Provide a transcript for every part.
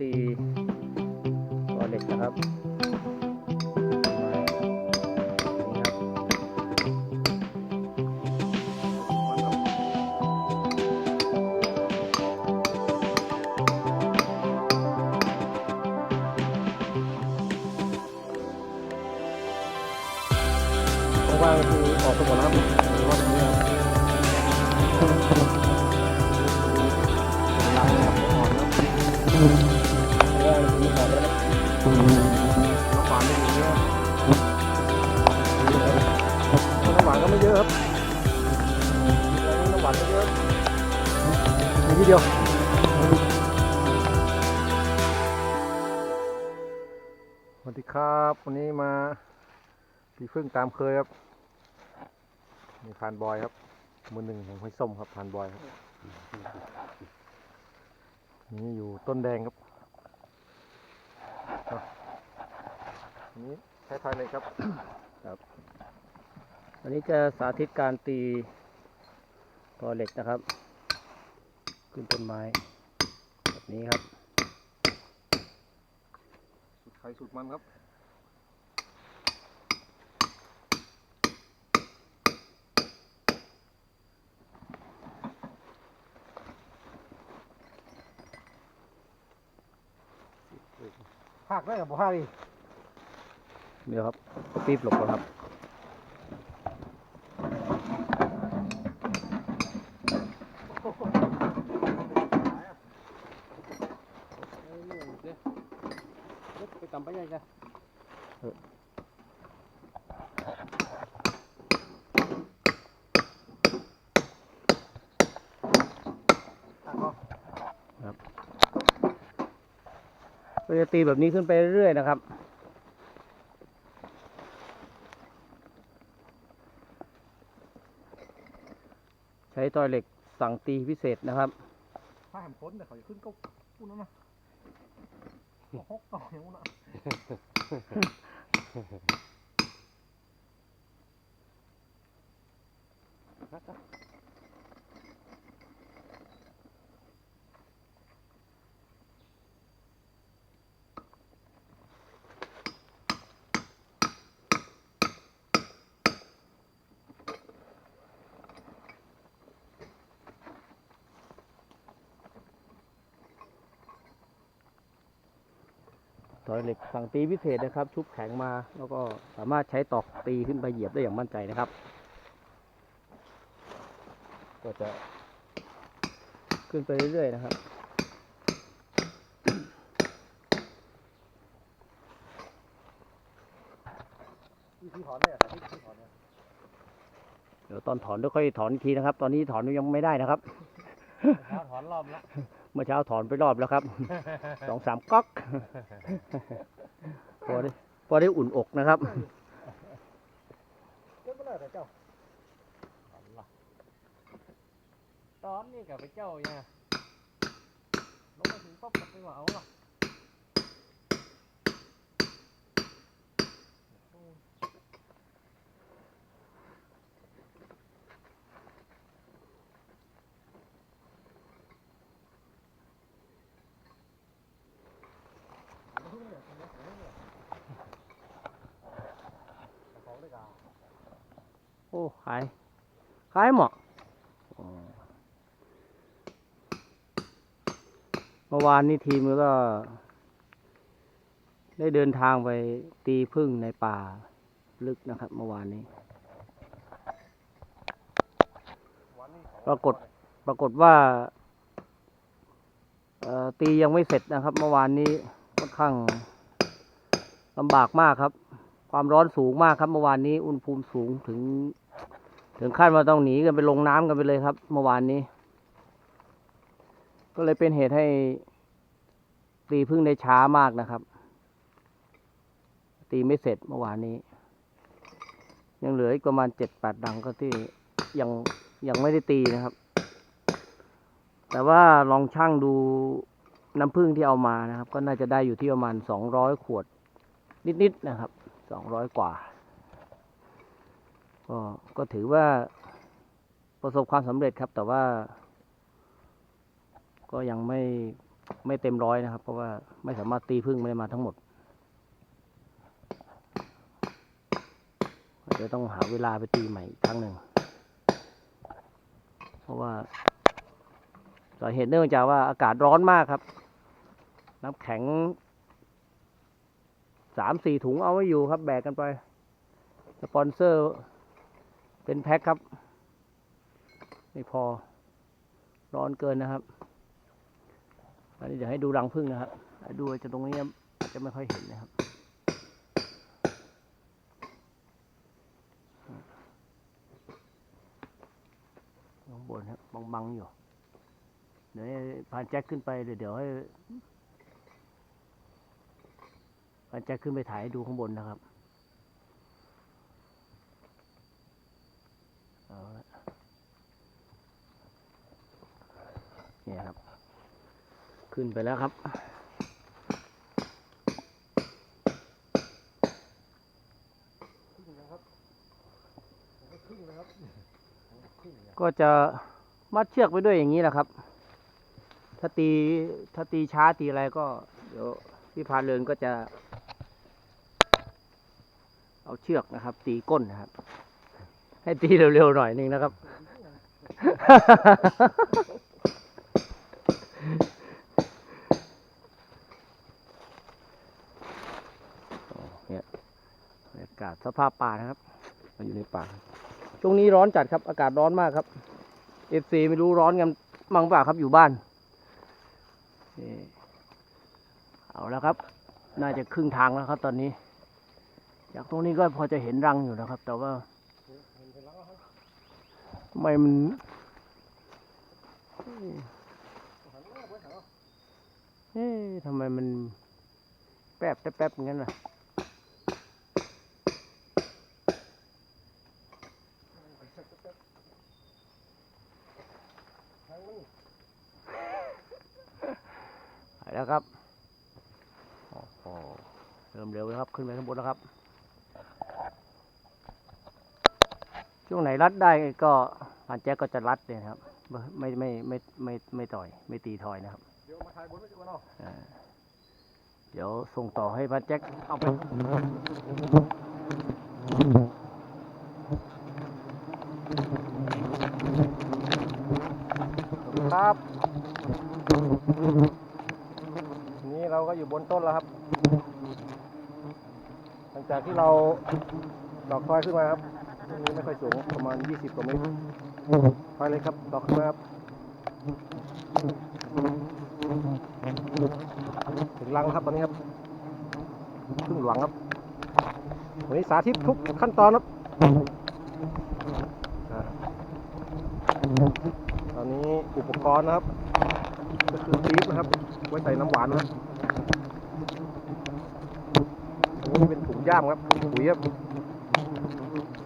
ตีตัวเหล็กนะครับ วานก็ไม่เยอะครับน้ำหวานไม่เยอะมีทีเดียวสวัสดีครับวันนี้มาพี่พึ่งตามเคยครับนี่พานบอยครับมือหนึ่งของห้อยส้มครับพานบอยครับนี่อยู่ต้นแดงครับนี้ใช้ไฟเลยครับครับ อันนี้จะสาธิตการตีต่อเหล็กนะครับ ขึ้นต้นไม้ แบบนี้ครับ สุดใครสุดมันครับหักได้กับบ่หักดิเดี๋ยวครับปีบหลบก่อนครับ ไปตำไปยังไง ก็จะตีแบบนี้ขึ้นไปเรื่อยๆนะครับใช้ตอยเหล็กสั่งตีพิเศษนะครับ ถ้าแหมพ้นแต่เขาจะขึ้นก็พูดนั่นนะหกต่ออย่างนู้นนะ ต อยเหล็กสั่งตีพิเศษนะครับ ชุบแข็งมาแล้วก็สามารถใช้ตอกตีขึ้นไปเหยียบได้อย่างมั่นใจนะครับ ก็จะขึ้นไปเรื่อยๆนะครับวิธีถอนเนี่ยวิธีถอนเนี่ยเดี๋ยวตอนถอนเดี๋ยค่อยถอนอีกทีนะครับ ตอนนี้ถอนยังไม่ได้นะครับ ถอนรอบแล้ว เมื่อเช้าถอนไปรอบแล้วครับ สองสามก๊อก พอได้พอได้อุ่นอกนะครับเจ้าไม่ได้แต่เจ้าตอนนี้กับไปเจ้าเนี่ยลงมาถึงปั๊บก็ไปว่าเอาหรอก ของได้กา โอ้ขายขายเหมาะอ๋อเมื่อวานนี้ทีมก็ ได้เดินทางไปตีพึ่งในป่าลึกนะครับเมื่อวานนี้ ปรากฏปรากฏว่าตียังไม่เสร็จนะครับ เมื่อวานนี้ค่อนข้างลำบากมากครับ ความร้อนสูงมากครับ เมื่อวานนี้อุณหภูมิสูงถึง ถึงขั้นว่าต้องหนีกันไปลงน้ำกันไปเลยครับ เมื่อวานนี้ ก็เลยเป็นเหตุให้ตีพึ่งได้ช้ามากนะครับ ตีไม่เสร็จเมื่อวานนี้ ยังเหลืออีกประมาณเจ็ดแปดดังก็ที่ยังยังไม่ได้ตีนะครับ แต่ว่าลองช่างดูน้ำผึ้งที่เอามานะครับ ก็น่าจะได้อยู่ที่ประมาณสองร้อยขวดนิดๆนะครับสองร้อยกว่า ก็ก็ถือว่าประสบความสำเร็จครับ แต่ว่า ก็ยังไม่ไม่เต็มร้อยนะครับ เพราะว่าไม่สามารถตีพึ่งไม่ได้มาทั้งหมดเดี๋ยวต้องหาเวลาไปตีใหม่อีกครั้งหนึ่ง เพราะว่าสาเหตุเนื่องจากว่าอากาศร้อนมากครับ น้ำแข็งสามสี่ถุงเอาไว้อยู่ครับ แบกกันไป สปอนเซอร์ เป็นแพ็คครับ ไม่พอร้อนเกินนะครับ อันนี้เดี๋ยวให้ดูรังพึ่งนะครับดูจะตรงนี้จะไม่ค่อยเห็นนะครับข้างบนครับบังบังๆอยู่ เดี๋ยวให้พานแจ็คขึ้นไปเดี๋ยวเดี๋ยวให้พานแจ็คขึ้นไปถ่ายให้ดูข้างบนนะครับเอาละ เนี่ยครับ ขึ้นไปแล้วครับ ก็จะมัดเชือกไปด้วยอย่างนี้แหละครับ ถ้าตีถ้าตีช้าตีอะไรก็ เดี๋ยวพี่พานเรือนก็จะ เอาเชือกนะครับ ตีก้นนะครับ ให้ตีเร็วๆหน่อยหนึงนะครับโอ้เนี่ยบรรยากาศ สภาพป่านะครับมาอยู่ในป่า ช่วงนี้ร้อนจัดครับ อากาศร้อนมากครับเอฟซีไม่รู้ร้อนกันมั่งเปล่าครับอยู่บ้านเอาแล้วครับ น่าจะครึ่งทางแล้วครับ ตอนนี้ จากตรงนี้ก็พอจะเห็นรังอยู่นะครับ แต่ว่าทำไมมันเอ๊ะทำไมมันแป๊บแป๊บอย่างนั้นล่ะ แล้วครับโอ้โหเริ่มเร็วแล้วครับ ขึ้นไปข้างบนแล้วครับ ช่วงไหนรัดได้ก็พันแจ็คก็จะรัดเลยครับ ไม่ไม่ไม่ไม่ไม่ไม่ต่อย ไม่ตีทอยนะครับ เดี๋ยวมาถ่ายบนไว้ก่อนเนาะอ่าเดี๋ยวส่งต่อให้พันแจ็คเอาไปครับ ก็อยู่บนต้นแล้วครับ หลังจากที่เราดอกคอยขึ้นมาครับต้นนี้ไม่ค่อยสูงประมาณ 20กว่าเมตรไปเลยครับ ดอกขึ้นมาครับ ถึงรังครับตอนนี้ครับครึ่งหลังครับวันนี้สาธิตทุกขั้นตอนครับ ตอนนี้อุปกรณ์นะครับ ก็คือปี๊บนะครับ ไว้ใส่น้ำหวานนะครับอันนี้เป็นถุง ย่ามครับปุ๋ยครับ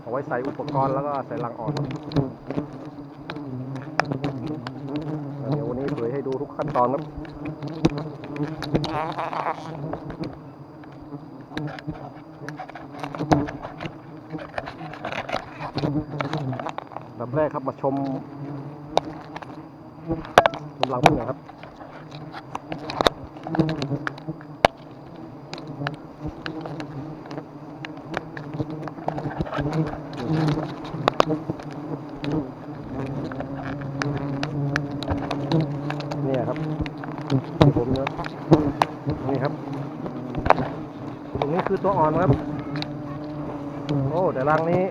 เอาไว้ใส่อุปกรณ์แล้วก็ใส่รังอ่อนเดี๋ยววันนี้เผยให้ดูทุกขั้นตอนครับลำแรกครับมาชมชมรังพึ่งนะครับ เนี่ยครับที่ผมเนี่ยนี่ครับ ตรงนี้คือตัวอ่อนครับ โอ้แต่รังนี้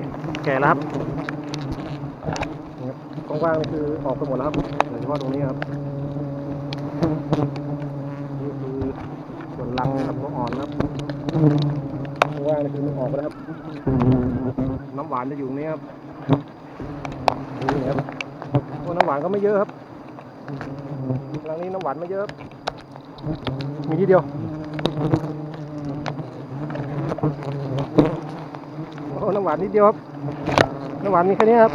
แก่แล้วครับกว้างๆนี่คือออกไปหมดแล้วครับโดยเฉพาะตรงนี้ครับ นี่คือส่วนรังครับตัวอ่อนนะครับกว้างๆนี่คือมันออกไปแล้วครับ น้ำหวานจะอยู่ตรงนี้ครับนี่ครับโอ้น้ำหวานก็ไม่เยอะครับรังนี้น้ำหวานไม่เยอะครับมีทีเดียว โอ้น้ำหวานนิดเดียวครับ น้ำหวานมีแค่นี้ครับ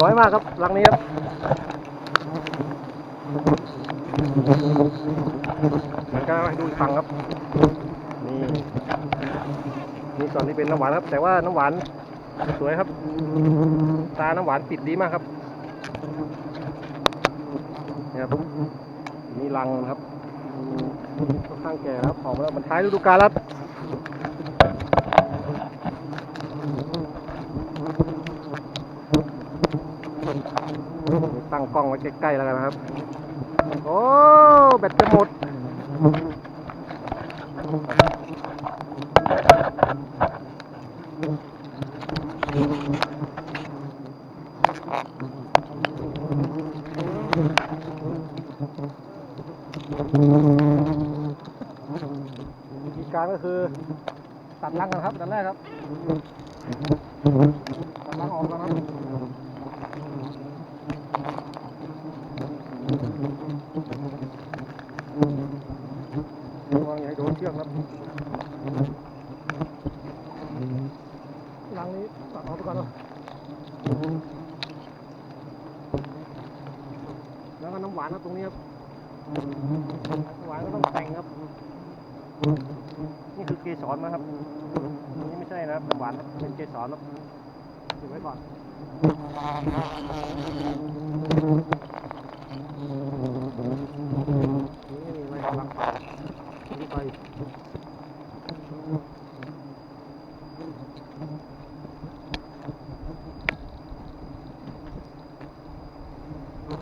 น้อยมากครับรังนี้ครับมือนกันให้ดูฝั่งครับ นี่นี่ส่วนที่เป็นน้ำหวานครับ แต่ว่าน้ำหวานสวยครับ ตาน้ำหวานปิดดีมากครับนี่ครับนี่รังครับ ค่อนข้างแก่แล้วของแล้วมันท้ายฤดูกาลแล้วตั้งกล้องไว้ใกล้ๆแล้วกันนะครับ โอ้ แบตจะหมด วิธีการก็คือ ตัดรังกันครับตัดแรกครับ ตัดรังออกก่อนครับระวังอย่าให้โดนเชือกครับรังนี้ตัดออกไปก่อนนะแล้วก็น้ำหวานครับตรงนี้ครับหวานก็ต้องแต่งครับ นี่คือเกสรนะครับนี่ไม่ใช่นะครับหวานเป็นเกสรครับเก็บไว้ก่อนมีไว้กำลังป่านี่ไป น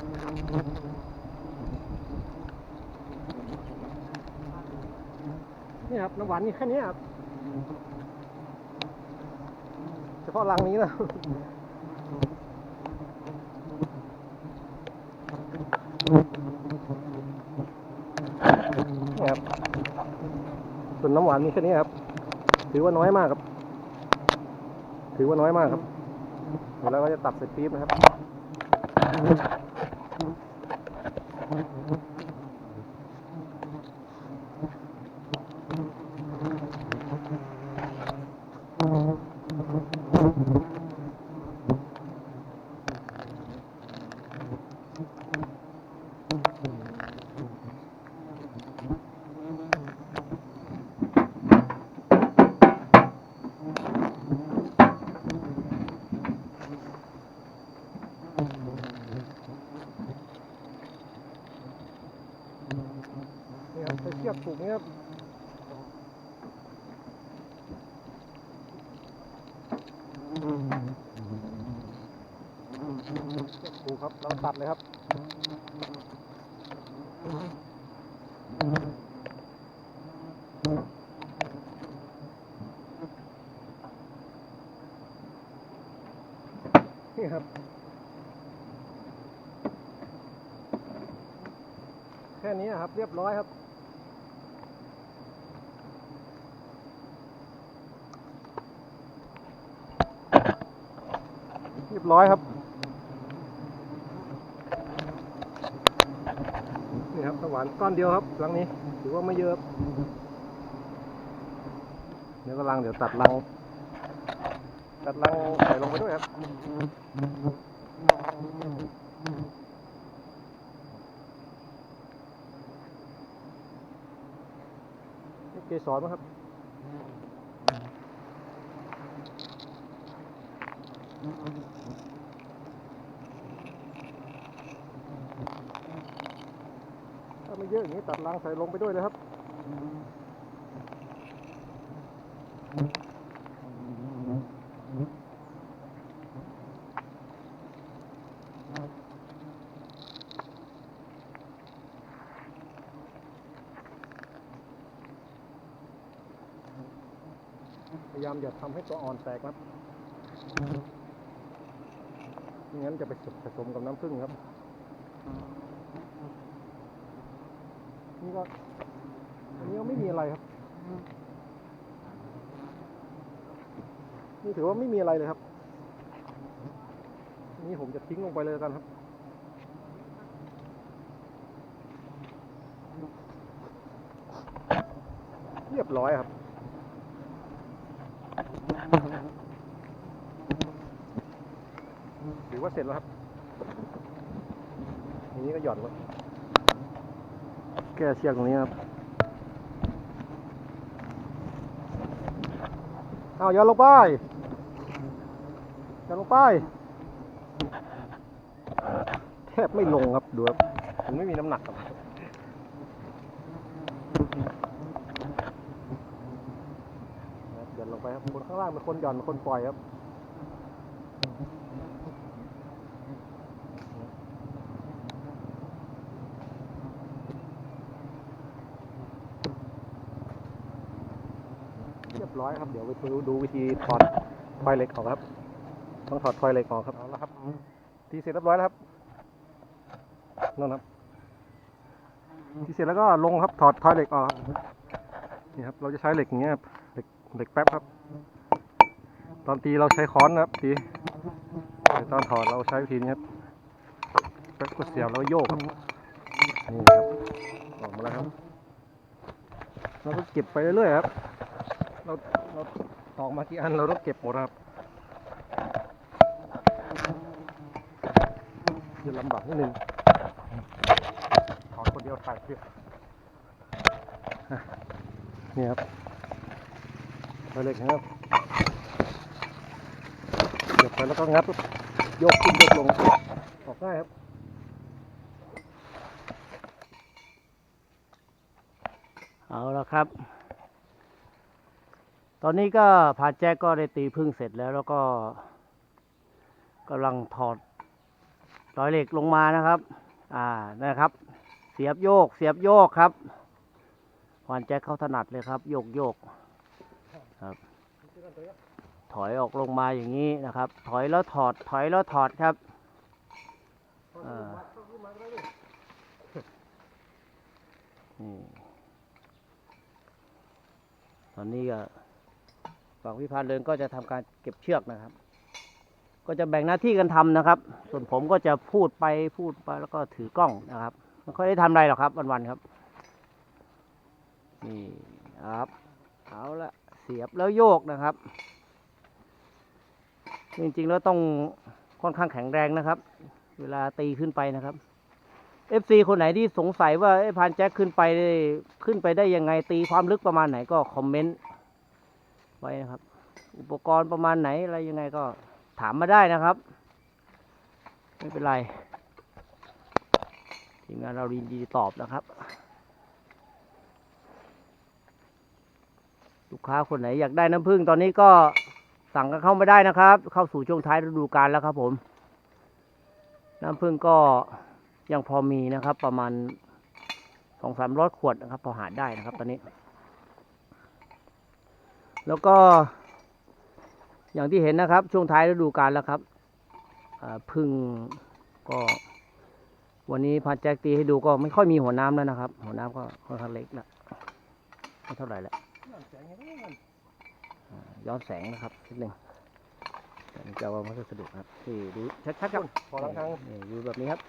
ี่ครับน้ำหวานนี่แค่นี้ครับเฉพาะรังนี้นะครับส่วนน้ำหวานมีแค่นี้ครับ ถือว่าน้อยมากครับ ถือว่าน้อยมากครับเดี๋ยวก็จะตัดใส่ปี๊บนะครับ นี่ครับใช้เชือกผูกนี่ครับเชือกผูก ครับ เราตัดเลยครับนี่ครับ แค่นี้ครับ เรียบร้อยครับเรียบร้อยครับ นี่ครับสวรรค์ก้อนเดียวครับรังนี้ ถือว่าไม่เยอะเดี๋ยวก็รังเดี๋ยวตัดรัง ตัดรังใส่ลงไปด้วยครับเกสรนะครับถ้าไม่ เยอะอย่างนี้ตัดรังใส่ลงไปด้วยเลยครับพยายามอย่าทำให้ตัวอ่อนแตกครับไม่งั้นจะไปผสมกับน้ำผึ้งครับ นี่ก็อันนี้ก็ไม่มีอะไรครับ นี่ถือว่าไม่มีอะไรเลยครับ นี่ผมจะทิ้งลงไปเลยแล้วกันครับเรียบร้อยครับ ถือว่าเสร็จแล้วครับทีนี้ก็หย่อนแล้วแก้เชือกตรงนี้ครับเอาย่อนลงไปย่อนลงไปแทบไม่ลงครับดูครับมันไม่มีน้ำหนักครับหย่อนลงไปครับคนข้างล่างเป็นคนหย่อนเป็นคนปล่อยครับ เรียบร้ อยครับ เดี๋ยวไปดูดูวิธีถอดทอยเหล็กออกครับ ต้องถอดทอยเหล็กออกครับเอาละครับทีเสร็จเรียบร้อยแล้วครับนั่นครับทีเสร็จแล้วก็ลงครับถอดทอยเหล็กออกนี่ครับ เราจะใช้เหล็กอย่างเงี้ยเหล็กเหล็กแป๊บครับ ตอนตีเราใช้ค้อนนะครับตีแต่ตอนถอดเราใช้วิธีนี้ครับแป๊บก็เสียบแล้วโยกครับนี่ครับออกมาแล้วครับเราก็เก็บไปเรื่อยๆครับ เรา เราตอกมากี่อันเราต้องเก็บหมดครับจะลำบากนิดนึงถอดคนเดียวถ่ายเพื่อนี่ครับไปเลยครับเก็บไปแล้วก็งัดยกขึ้นยกลงออกง่ายครับเอาละครับ ตอนนี้ก็พานแจ็คก็ได้ตีพึ่งเสร็จแล้วแล้วก็กำลังถอดร้อยเหล็กลงมานะครับ อ่า นะครับ เสียบโยก เสียบโยกครับควานแจ็คเขาถนัดเลยครับ โยกโยกครับ ถอยออกลงมาอย่างนี้นะครับ ถอยแล้วถอด ถอยแล้วถอดครับอ่านี่ตอนนี้ก็ ฝั่งพิพานเดินก็จะทำการเก็บเชือกนะครับ ก็จะแบ่งหน้าที่กันทำนะครับ ส่วนผมก็จะพูดไปพูดไปแล้วก็ถือกล้องนะครับไม่ค่อยได้ทำอะไรหรอกครับ วันๆครับ นี่ครับ เอาละเสียบแล้วโยกนะครับ จริงๆแล้วต้องค่อนข้างแข็งแรงนะครับ เวลาตีขึ้นไปนะครับเอฟซีคนไหนที่สงสัยว่าไอ้พานแจ็คขึ้นไปได้ขึ้นไปได้ยังไงตีความลึกประมาณไหนก็คอมเมนต์ ไว้นะครับ อุปกรณ์ประมาณไหนอะไรยังไงก็ถามมาได้นะครับ ไม่เป็นไรทีมงานเรายินดีตอบนะครับ ลูกค้าคนไหนอยากได้น้ำผึ้งตอนนี้ก็สั่งกันเข้ามาได้นะครับ เข้าสู่ช่วงท้ายฤดูกาลแล้วครับผม น้ำผึ้งก็ยังพอมีนะครับ ประมาณสองสามร้อยขวดนะครับ พอหาได้นะครับ ตอนนี้ แล้วก็อย่างที่เห็นนะครับ ช่วงท้ายฤดูกาลแล้วครับอ่าพึ่งก็ วันนี้พันแจ็คตีให้ดูก็ไม่ค่อยมีหัวน้ำแล้วนะครับ หัวน้ำก็ค่อนข้างเล็กนะไม่เท่าไหร่แล้วอ่าย้อนแสงนะครับนิดหนึ่งเดี๋ยวจะเอามาสะดุดครับที่ดูชัดๆครับพอหลังทางนี่อยู่แบบนี้ครับ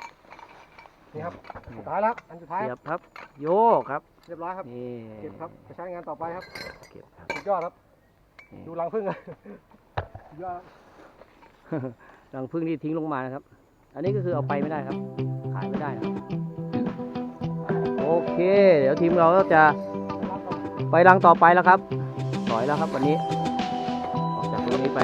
นี่ครับสุดท้ายแล้วครับอันสุดท้ายเสีคยรับบครับ โยกครับเรียบร้อยครับนี่เก็บครับไปใช้งานต่อไปครับเก็บครับสุดยอดครับนี่ดูรังพึ่งเลยสุดยอดรังพึ่งที่ทิ้งลงมานะครับ อันนี้ก็คือเอาไปไม่ได้ครับ ขายไม่ได้นะครับโอเค เดี๋ยวทีมเราก็จะไปรังต่อไปแล้วครับถอยแล้วครับวันนี้ออกจากตรงนี้ไป